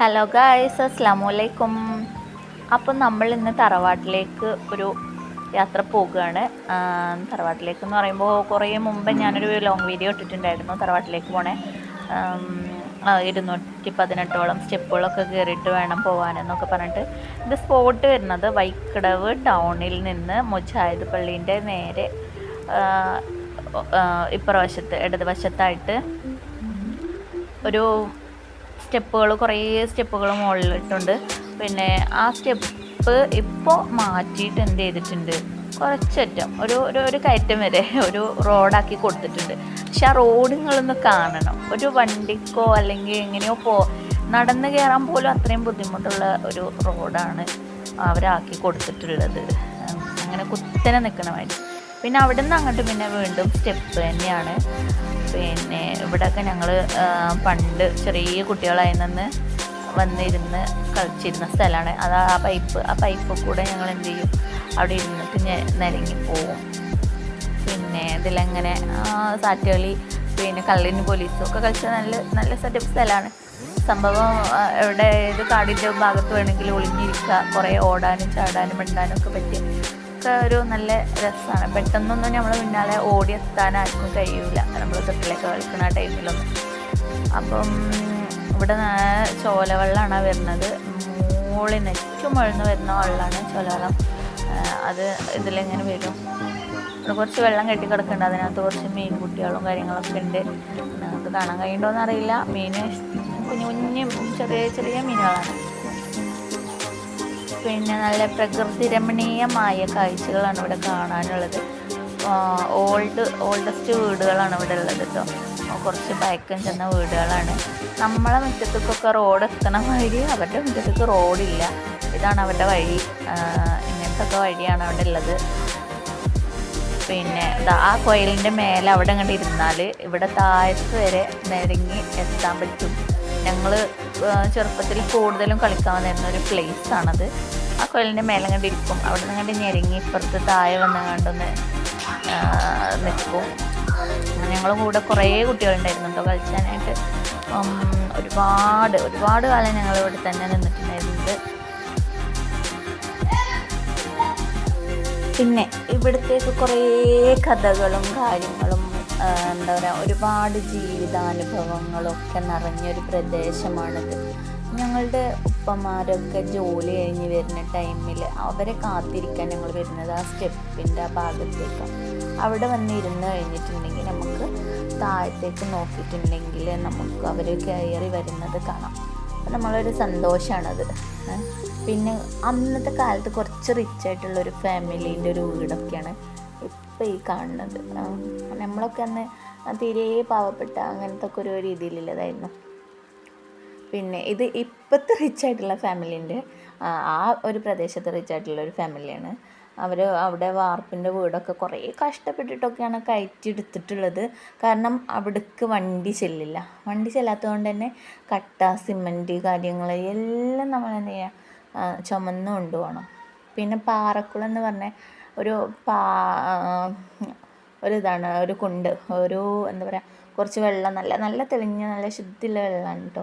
Hello guys അസ്സാം വലൈക്കും അപ്പം നമ്മൾ ഇന്ന് തറവാട്ടിലേക്ക് ഒരു യാത്ര പോകുകയാണ് തറവാട്ടിലേക്ക് എന്ന് പറയുമ്പോൾ കുറേ മുമ്പ് ഞാനൊരു ലോങ് വീഡിയോ ഇട്ടിട്ടുണ്ടായിരുന്നു തറവാട്ടിലേക്ക് പോണേ. ഇരുന്നൂറ്റി പതിനെട്ടോളം സ്റ്റെപ്പുകളൊക്കെ കയറിയിട്ട് വേണം പോകാനെന്നൊക്കെ പറഞ്ഞിട്ട്. ഇത് സ്പോട്ട് വരുന്നത് വൈക്കടവ് ടൗണിൽ നിന്ന് മുജാഹിദ് പള്ളീന്റെ നേരെ ഇപ്പുറവശത്ത് ഇടതുവശത്തായിട്ട് ഒരു സ്റ്റെപ്പുകൾ കുറേ സ്റ്റെപ്പുകൾ മുകളിലിട്ടുണ്ട്. പിന്നെ ആ സ്റ്റെപ്പ് ഇപ്പോൾ മാറ്റിയിട്ട് എന്ത് ചെയ്തിട്ടുണ്ട്? കുറച്ചറ്റം ഒരു ഒരു ഒരു കയറ്റം വരെ ഒരു റോഡാക്കി കൊടുത്തിട്ടുണ്ട്. പക്ഷെ ആ റോഡ് നിങ്ങളൊന്ന് കാണണം. ഒരു വണ്ടിക്കോ അല്ലെങ്കിൽ എങ്ങനെയോ പോ നടന്ന് കയറാൻ പോലും അത്രയും ബുദ്ധിമുട്ടുള്ള ഒരു റോഡാണ് അവരാക്കി കൊടുത്തിട്ടുള്ളത്. അങ്ങനെ കുത്തനെ നിൽക്കണമായിട്ട് പിന്നെ അവിടെ നിന്ന് അങ്ങോട്ട് പിന്നെ വീണ്ടും സ്റ്റെപ്പ് തന്നെയാണ്. പിന്നെ ഇവിടെയൊക്കെ ഞങ്ങൾ പണ്ട് ചെറിയ കുട്ടികളായി നിന്ന് വന്നിരുന്ന് കളിച്ചിരുന്ന സ്ഥലമാണ്. അത് ആ പൈപ്പ് ആ പൈപ്പ് കൂടെ ഞങ്ങൾ എന്ത് ചെയ്യും? അവിടെ ഇരുന്നിട്ട് നിരങ്ങി പോവും. പിന്നെ ഇതിലങ്ങനെ സാറ്റുകളി പിന്നെ കള്ളിന് പോലീസും ഒക്കെ കളിച്ച നല്ല നല്ല സെറ്റപ്പ് സ്ഥലമാണ്. സംഭവം എവിടെ ഏത് കാടിന്റെ ഭാഗത്ത് വേണമെങ്കിലും ഒളിഞ്ഞിരിക്കുക. കുറേ ഓടാനും ചാടാനും മിണ്ടാനും ഒക്കെ പറ്റിയ ഒക്കെ ഒരു നല്ല രസമാണ്. പെട്ടെന്നൊന്നും നമ്മൾ പിന്നാലെ ഓടിയെത്താൻ ആർക്കും കഴിയൂല. നമ്മൾ തൊട്ടിലേക്ക് കളിക്കുന്ന ടൈമിലൊന്നും. അപ്പം ഇവിടെ ചോലവെള്ളമാണ് വരുന്നത്. മുകളിൽ നിന്ന് ഏറ്റവും മുഴന്ന് വരുന്ന വെള്ളമാണ് ചോലവെള്ളം അത് ഇതിലിങ്ങനെ വരും? ഇവിടെ കുറച്ച് വെള്ളം കെട്ടി കിടക്കുന്നുണ്ട്. അതിനകത്ത് കുറച്ച് മീൻ കുട്ടികളും കാര്യങ്ങളൊക്കെ ഉണ്ട്. നിങ്ങൾക്ക് കാണാൻ കഴിയുണ്ടോയെന്ന് എന്നറിയില്ല മീൻ കുഞ്ഞു കുഞ്ഞു ചെറിയ ചെറിയ മീനുകളാണ്. പിന്നെ നല്ല പ്രകൃതി രമണീയമായ കാഴ്ചകളാണ് ഇവിടെ കാണാനുള്ളത്. ഓൾഡ് ഓൾഡസ്റ്റ് വീടുകളാണ് ഇവിടെ ഉള്ളത് കേട്ടോ കുറച്ച് പയക്കം ചെന്ന വീടുകളാണ്. നമ്മളെ മുറ്റത്തേക്കൊക്കെ റോഡ് എത്തണ വഴി അവരുടെ മുറ്റത്തേക്ക് റോഡില്ല ഇതാണ് അവരുടെ വഴി. ഇങ്ങനത്തെ ഒക്കെ വഴിയാണ് അവിടെ ഉള്ളത്. പിന്നെ ആ കോയിലിന്റെ മേലെ അവിടെ അങ്ങോട്ട് ഇരുന്നാൽ ഇവിടെ താഴത്ത് വരെ നിരങ്ങി എത്താൻ പറ്റും. ഞങ്ങൾ ചെറുപ്പത്തിൽ കൂടുതലും കളിക്കാൻ വന്നിരുന്ന ഒരു പ്ലേസ് ആണത്. ആ കുഴലിന്റെ മേലെ ഇരിക്കും. അവിടെ നിന്ന് കണ്ട് ഞെരങ്ങി ഇപ്പുറത്ത് താഴെ വന്ന് കണ്ടൊന്ന് നിൽക്കും. ഞങ്ങൾ കൂടെ കുറേ കുട്ടികളുണ്ടായിരുന്നു കേട്ടോ കളിച്ചാനായിട്ട്. ഉം, ഒരുപാട് ഒരുപാട് കാലം ഞങ്ങൾ ഇവിടെ തന്നെ നിന്നിട്ടുണ്ടായിരുന്നത്. പിന്നെ ഇവിടത്തേക്ക് കുറേ കഥകളും കാര്യങ്ങളും എന്താ പറയുക ഒരുപാട് ജീവിതാനുഭവങ്ങളൊക്കെ നിറഞ്ഞൊരു പ്രദേശമാണിത്. ഞങ്ങളുടെ ഉപ്പമാരൊക്കെ ജോലി കഴിഞ്ഞ് വരുന്ന ടൈമിൽ അവരെ കാത്തിരിക്കാൻ ഞങ്ങൾ വരുന്നത് ആ സ്റ്റെപ്പിന്റെ ആ ഭാഗത്തേക്കാണ് അവിടെ വന്നിരുന്ന് കഴിഞ്ഞിട്ടുണ്ടെങ്കിൽ നമുക്ക് താഴത്തേക്ക് നോക്കിയിട്ടുണ്ടെങ്കിൽ നമുക്ക് അവർ കയറി വരുന്നത് കാണാം. അപ്പം നമ്മളൊരു സന്തോഷമാണത് പിന്നെ അന്നത്തെ കാലത്ത് കുറച്ച് റിച്ച് ആയിട്ടുള്ള ഒരു ഫാമിലീന്റെ ഒരു വീടൊക്കെയാണ് ഇപ്പം ഈ കാണുന്നത്. നമ്മളൊക്കെ അന്ന് തീരെ പാവപ്പെട്ട അങ്ങനത്തെ ഒക്കെ ഒരു രീതിയിലുള്ളതായിരുന്നു. പിന്നെ ഇത് ഇപ്പോഴത്തെ റിച്ച് ആയിട്ടുള്ള ഫാമിലിന്റെ ആ ഒരു പ്രദേശത്ത് റിച്ച് ആയിട്ടുള്ള ഒരു ഫാമിലിയാണ് അവർ അവിടെ വാർപ്പിന്റെ വീടൊക്കെ കുറേ കഷ്ടപ്പെട്ടിട്ടൊക്കെയാണ് കയറ്റിയെടുത്തിട്ടുള്ളത്. കാരണം അവിടേക്ക് വണ്ടി ചെല്ലില്ല. വണ്ടി ചെല്ലാത്തതുകൊണ്ട് തന്നെ കട്ട സിമന്റ് കാര്യങ്ങൾ എല്ലാം നമ്മൾ എന്ത് ചെയ്യുക ചുമന്ന് കൊണ്ടുപോകണം പിന്നെ പാറക്കുളം എന്ന് പറഞ്ഞ ഒരു പാ ഒരു ഇതാണ് ഒരു കുണ്ട് ഒരു എന്താ പറയുക കുറച്ച് വെള്ളം നല്ല നല്ല തെളിഞ്ഞ നല്ല ശുദ്ധിയുള്ള വെള്ളമാണ് കേട്ടോ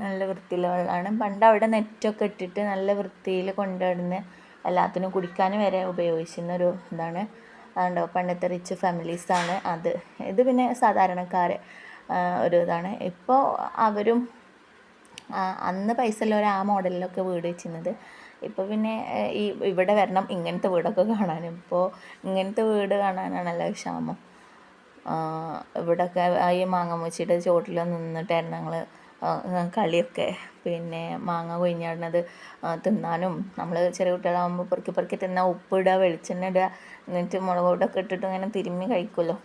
നല്ല വൃത്തിയുള്ള വെള്ളമാണ് പണ്ട് അവിടെ നെറ്റൊക്കെ ഇട്ടിട്ട് നല്ല വൃത്തിയിൽ കൊണ്ടുവരുന്ന എല്ലാത്തിനും കുടിക്കാൻ വരെ ഉപയോഗിച്ചിരുന്ന ഒരു ഇതാണ്. അതുണ്ടോ പണ്ടത്തെ റിച്ച് ഫാമിലീസാണ് അത്. ഇത് പിന്നെ സാധാരണക്കാർ ഒരു ഇതാണ്. ഇപ്പോൾ അവരും അന്ന് പൈസ ഉള്ളവർ ആ മോഡലിലൊക്കെ വീട് വെച്ചിരുന്നത്. ഇപ്പോൾ പിന്നെ ഈ ഇവിടെ വരണം ഇങ്ങനത്തെ വീടൊക്കെ കാണാനും ഇപ്പോൾ ഇങ്ങനത്തെ വീട് കാണാനാണല്ലോ ക്ഷാമം. ഇവിടെയൊക്കെ ഈ മാങ്ങാമൂച്ചിയുടെ ചോട്ടിൽ നിന്നിട്ടായിരുന്നു ഞങ്ങൾ കളിയൊക്കെ പിന്നെ മാങ്ങ കൊഴിഞ്ഞാടുന്നത് തിന്നാനും നമ്മൾ ചെറിയ കുട്ടികളാകുമ്പോൾ പെറുക്കി പെറുക്കി തിന്നാൽ ഉപ്പിടുക വെളിച്ചെണ്ണ ഇടുക എന്നിട്ട് മുളക് പൊടിയൊക്കെ ഇട്ടിട്ട് ഇങ്ങനെ തിരുമ്മി കഴിക്കുമല്ലോ.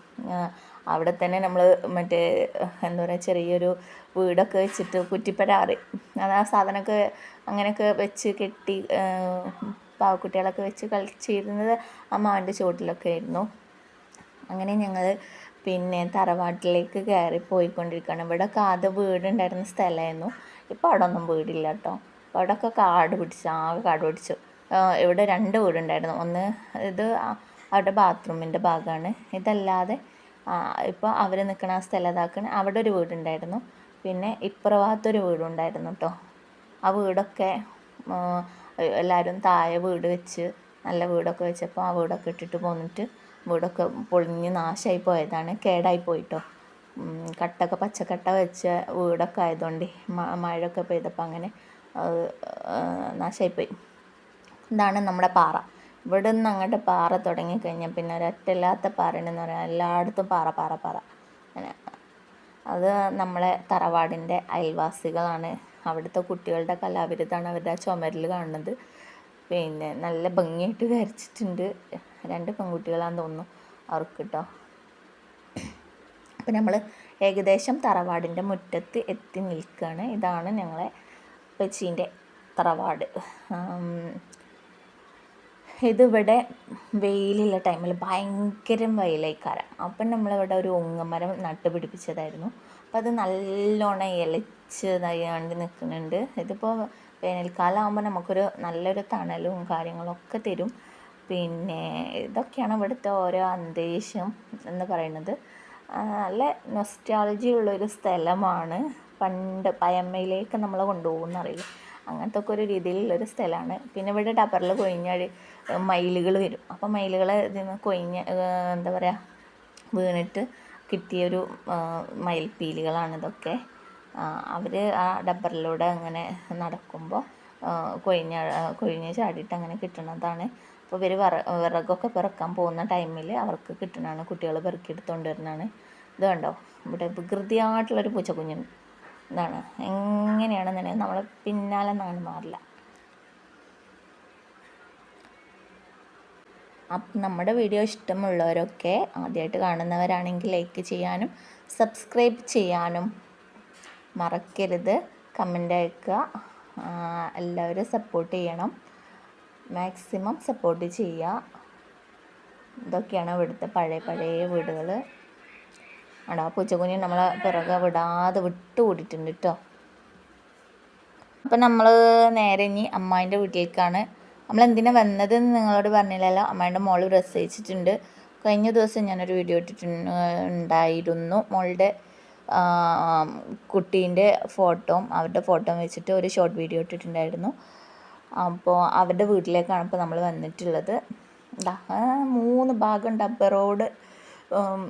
അവിടെ തന്നെ നമ്മൾ മറ്റേ എന്താ പറയുക ചെറിയൊരു വീടൊക്കെ വെച്ചിട്ട് കുറ്റിപ്പരാറ്. അത് ആ സാധനമൊക്കെ അങ്ങനെയൊക്കെ വെച്ച് കെട്ടി പാവക്കുട്ടികളൊക്കെ വെച്ച് കളിച്ചിരുന്നത് ആ മാവിന്റെ ചുവട്ടിലൊക്കെ ആയിരുന്നു. അങ്ങനെ ഞങ്ങൾ പിന്നെ തറവാട്ടിലേക്ക് കയറി പോയിക്കൊണ്ടിരിക്കുകയാണ്. ഇവിടെ കാത് വീടുണ്ടായിരുന്ന സ്ഥലമായിരുന്നു. ഇപ്പോൾ അവിടെ ഒന്നും വീടില്ല കേട്ടോ. അപ്പോൾ അവിടെയൊക്കെ കാട് പിടിച്ചു ആകെ കാട് പിടിച്ചു. ഇവിടെ രണ്ട് വീടുണ്ടായിരുന്നു. ഒന്ന് ഇത് അവിടെ ബാത്റൂമിന്റെ ഭാഗമാണ്. ഇതല്ലാതെ ഇപ്പോൾ അവർ നിൽക്കുന്ന ആ സ്ഥലം അവിടെ ഒരു വീടുണ്ടായിരുന്നു. പിന്നെ ഇപ്പുറഭാഗത്തൊരു വീടുണ്ടായിരുന്നു കേട്ടോ ആ വീടൊക്കെ എല്ലാവരും താഴെ വീട് വെച്ച് നല്ല വീടൊക്കെ വെച്ചപ്പോൾ ആ വീടൊക്കെ ഇട്ടിട്ട് പോന്നിട്ട് വീടൊക്കെ പൊളിഞ്ഞ് നാശമായി പോയതാണ് കേടായി പോയിട്ടോ കട്ടൊക്കെ പച്ചക്കട്ട വെച്ച വീടൊക്കെ ആയതുകൊണ്ട് മഴയൊക്കെ പെയ്തപ്പോൾ അങ്ങനെ നാശമായിപ്പോയി ഇതാണ് നമ്മുടെ പാറ. ഇവിടെ നിന്ന് അങ്ങോട്ട് പാറ തുടങ്ങിക്കഴിഞ്ഞാൽ പിന്നെ ഒരൊറ്റല്ലാത്ത പാറയുണ്ടെന്ന് പറയാം. എല്ലായിടത്തും പാറ പാറ പാറ. അങ്ങനെ. അത് നമ്മളെ തറവാടിന്റെ അയൽവാസികളാണ്. അവിടുത്തെ കുട്ടികളുടെ കലാവിരുദ്ധാണ് അവരുടെ ആ ചുമരിൽ കാണുന്നത്. പിന്നെ നല്ല ഭംഗിയായിട്ട് വരച്ചിട്ടുണ്ട്. രണ്ട് പെൺകുട്ടികളാണെന്ന് തോന്നുന്നു അവർക്ക് കേട്ടോ അപ്പം നമ്മൾ ഏകദേശം തറവാടിന്റെ മുറ്റത്ത് എത്തി നിൽക്കുകയാണ്. ഇതാണ് ഞങ്ങളെ പെച്ചീന്റെ തറവാട്. ഇതിവിടെ വെയിലുള്ള ടൈമിൽ ഭയങ്കര വെയിലേക്കാരം. അപ്പം നമ്മളിവിടെ ഒരു ഉങ്ങമരം നട്ട് പിടിപ്പിച്ചതായിരുന്നു. അപ്പം അത് നല്ലോണം ഇലച്ചതായി ഇതായാണ്ട് നിൽക്കുന്നുണ്ട്. ഇതിപ്പോൾ വേനൽക്കാലം ആകുമ്പോൾ നമുക്കൊരു നല്ലൊരു തണലും കാര്യങ്ങളൊക്കെ തരും. പിന്നെ ഇതൊക്കെയാണ് ഇവിടുത്തെ ഓരോ അന്തരീക്ഷം എന്ന് പറയുന്നത്. നല്ല നൊസ്റ്റാളജി ഉള്ളൊരു സ്ഥലമാണ് പണ്ട് പയമ്മയിലേക്ക് നമ്മളെ കൊണ്ടുപോകുന്നറിയില്ല? അങ്ങനത്തെ ഒക്കെ ഒരു രീതിയിലുള്ളൊരു സ്ഥലമാണ് പിന്നെ ഇവിടെ ടപ്പറിൽ കൊഴിഞ്ഞാൽ മയിലുകൾ വരും. അപ്പോൾ ഇതിൽ നിന്ന് കൊഴിഞ്ഞ് എന്താ പറയുക വീണിട്ട് കിട്ടിയൊരു മയിൽപ്പീലികളാണ് ഇതൊക്കെ. അവർ ആ ഡബ്ബറിലൂടെ അങ്ങനെ നടക്കുമ്പോൾ കൊഴിഞ്ഞ കൊഴിഞ്ഞ് ചാടിയിട്ട് അങ്ങനെ കിട്ടുന്നതാണ് അപ്പോൾ ഇവർ വിറ വിറകൊക്കെ പിറക്കാൻ പോകുന്ന ടൈമിൽ അവർക്ക് കിട്ടുന്നതാണ് കുട്ടികൾ പെറുക്കിയെടുത്തുകൊണ്ട് വരുന്നതാണ്. ഇത് കണ്ടോ? ഇവിടെ വികൃതിയായിട്ടുള്ളൊരു പൂച്ചക്കുഞ്ഞുണ്ട്. ഇതാണ്. എങ്ങനെയാണെന്നുണ്ടെങ്കിൽ നമ്മൾ പിന്നാലെ നാണ് മാറില്ല. നമ്മുടെ വീഡിയോ ഇഷ്ടമുള്ളവരൊക്കെ ആദ്യമായിട്ട് കാണുന്നവരാണെങ്കിൽ ലൈക്ക് ചെയ്യാനും സബ്സ്ക്രൈബ് ചെയ്യാനും മറക്കരുത്. കമന്റ് അയക്കുക. എല്ലാവരും സപ്പോർട്ട് ചെയ്യണം. മാക്സിമം സപ്പോർട്ട് ചെയ്യുക. ഇതൊക്കെയാണ് ഇവിടുത്തെ പഴയ പഴയ വീടുകൾ ആടാ പൂച്ചക്കുഞ്ഞി നമ്മളെ പിറകെ വിടാതെ വിട്ടു കൂടിയിട്ടുണ്ട് കേട്ടോ അപ്പം നമ്മൾ നേരെ ഇനി അമ്മായിന്റെ വീട്ടിലേക്കാണ്. നമ്മൾ എന്തിനാ വന്നതെന്ന് നിങ്ങളോട് പറഞ്ഞില്ലല്ലോ? അമ്മായിന്റെ മോൾ പ്രസവിച്ചിട്ടുണ്ട്. കഴിഞ്ഞ ദിവസം ഞാനൊരു വീഡിയോ ഇട്ടിട്ടുണ്ട് ഉണ്ടായിരുന്നു. മോളുടെ കുട്ടീന്റെ ഫോട്ടോയും അവരുടെ ഫോട്ടോ വെച്ചിട്ട് ഒരു ഷോർട്ട് വീഡിയോ ഇട്ടിട്ടുണ്ടായിരുന്നു. അപ്പോൾ അവരുടെ വീട്ടിലേക്കാണ് ഇപ്പോൾ നമ്മൾ വന്നിട്ടുള്ളത്. ആ മൂന്ന് ഭാഗം ഡബ്ബറോട് ഉം,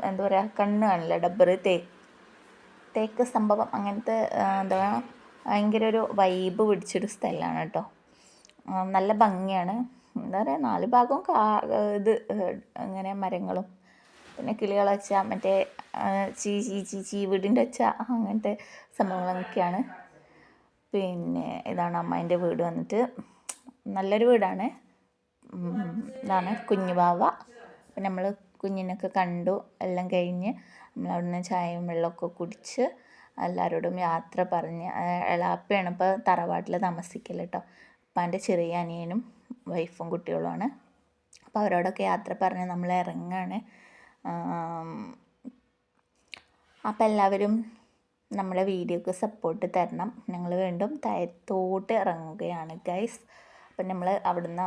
എന്താ പറയുക കണ്ണ് കാണില്ല ഡബ്ബർ തേ തേക്ക് സംഭവം അങ്ങനത്തെ എന്താ പറയുക ഭയങ്കര ഒരു വൈബ് പിടിച്ചൊരു സ്ഥലമാണ് കേട്ടോ. നല്ല ഭംഗിയാണ്. എന്താ പറയുക നാല് ഭാഗവും കാ ഇത് അങ്ങനെ മരങ്ങളും. പിന്നെ കിളികളെ വെച്ച മറ്റേ ചീ ചീ ചീ ചീ വീടിന്റെ വെച്ച അങ്ങനത്തെ സംഭവങ്ങളൊക്കെയാണ്. പിന്നെ ഇതാണ് അമ്മേന്റെ വീട് വന്നിട്ട്. നല്ലൊരു വീടാണ്. ഇതാണ് കുഞ്ഞുബാവ. പിന്നെ നമ്മൾ കുഞ്ഞിനൊക്കെ കണ്ടു എല്ലാം കഴിഞ്ഞ് നമ്മൾ അവിടുന്ന് ചായയും വെള്ളമൊക്കെ കുടിച്ച് എല്ലാവരോടും യാത്ര പറഞ്ഞ്. എളാപ്പയാണ് ഇപ്പോൾ തറവാട്ടിൽ താമസിക്കൽ കേട്ടോ അപ്പം എന്റെ ചെറിയ അനിയനും വൈഫും കുട്ടികളുമാണ്. അപ്പോൾ അവരോടൊക്കെ യാത്ര പറഞ്ഞ് നമ്മൾ ഇറങ്ങാണ്. അപ്പം എല്ലാവരും നമ്മുടെ വീഡിയോക്ക് സപ്പോർട്ട് തരണം. ഞങ്ങൾ വീണ്ടും താഴത്തോട്ട് ഇറങ്ങുകയാണ് ഗൈസ് അപ്പം നമ്മൾ അവിടുന്ന്